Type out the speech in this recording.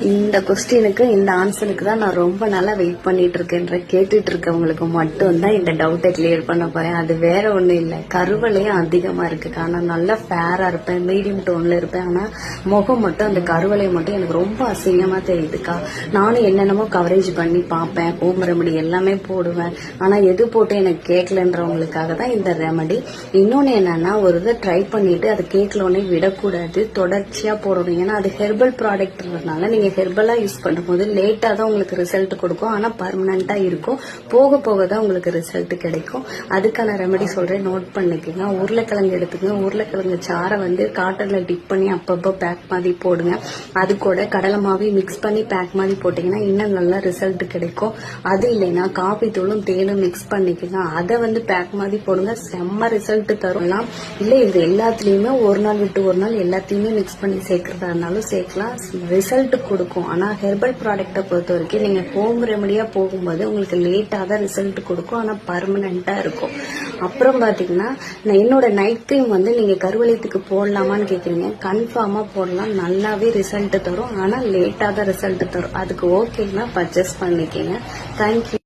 இந்த கொஸ்டினுக்கு இந்த ஆன்சருக்கு தான் நான் ரொம்ப நாளா வெயிட் பண்ணிட்டு இருக்கேன்ற கேட்டுட்டு இருக்கவங்களுக்கு மட்டும் தான் இந்த டவுட்டை கிளியர் பண்ண போறேன். அது வேற ஒன்றும் இல்ல. கருவலையும் அதிகமா இருக்கு. ஆனா நல்லா ஃபேரா இருப்பேன். மீடியம் டோன்ல இருப்பேன். ஆனா முகம் மட்டும் அந்த கருவலை மட்டும் எனக்கு ரொம்ப அசிங்கமா தெரியுதுக்கா. நானும் என்னென்னமோ கவரேஜ் பண்ணி பார்ப்பேன். ஹோம் ரெமடி எல்லாமே போடுவேன். ஆனா எது போட்டு எனக்கு கேட்கலன்றவங்களுக்காக தான் இந்த ரெமடி இன்னொன்னு என்னன்னா ஒரு இதை ட்ரை பண்ணிட்டு அது கேட்கலோன்னே விடக்கூடாது. தொடர்ச்சியா போடணும் ஏன்னா அது ஹெர்பல் ப்ராடக்ட்ன்றதுனால நீங்க ஹெர்பலாக யூஸ் பண்ணும்போது லேட்டாக தான் உங்களுக்கு ரிசல்ட் கொடுக்கும். ஆனால் பர்மனண்ட்டாக இருக்கும். போக போக தான் உங்களுக்கு ரிசல்ட் கிடைக்கும். அதுக்கான ரெமெடி சொல்கிறேன் நோட் பண்ணிக்கோங்க. உருளைக்கிழங்கு எடுத்துங்க உருளைக்கிழங்கு சாரை வந்து காட்டனில் டிப் பண்ணி அப்பப்போ பேக் மாதிரி போடுங்க. அது கூட கடலை மாவி மிக்ஸ் பண்ணி பேக் மாதிரி போட்டிங்கன்னா இன்னும் நல்லா ரிசல்ட் கிடைக்கும். அது இல்லைன்னா காபி தூளும் தேனும் மிக்ஸ் பண்ணிக்கோங்க. அதை வந்து பேக் மாதிரி போடுங்க. செம்ம ரிசல்ட் தரும்லாம் இல்லை இது எல்லாத்துலேயுமே ஒரு நாள் விட்டு ஒரு நாள் எல்லாத்தையுமே மிக்ஸ் பண்ணி சேர்க்கறதா இருந்தாலும் சேர்க்கலாம். ரிசல்ட் கொடுக்கும். ஆனா ஹெர்பல் ப்ராடக்ட்டை பொறுத்த வரைக்கும் நீங்க ஹோம் ரெமடியா போகும்போது உங்களுக்கு லேட்டாக தான் ரிசல்ட் கொடுக்கும். ஆனா பர்மனண்டா இருக்கும். அப்புறம் பாத்தீங்கன்னா நான் என்னோட நைட் கிரீம் வந்து நீங்க கருவளையத்துக்கு போடலாமான்னு கேக்குறீங்க. கன்ஃபார்மா போடலாம். நல்லாவே ரிசல்ட் தரும். ஆனா லேட்டாக தான் ரிசல்ட் தரும். அதுக்கு ஓகேன்னா பர்ச்சேஸ் பண்ணிக்கங்க. தேங்க்யூ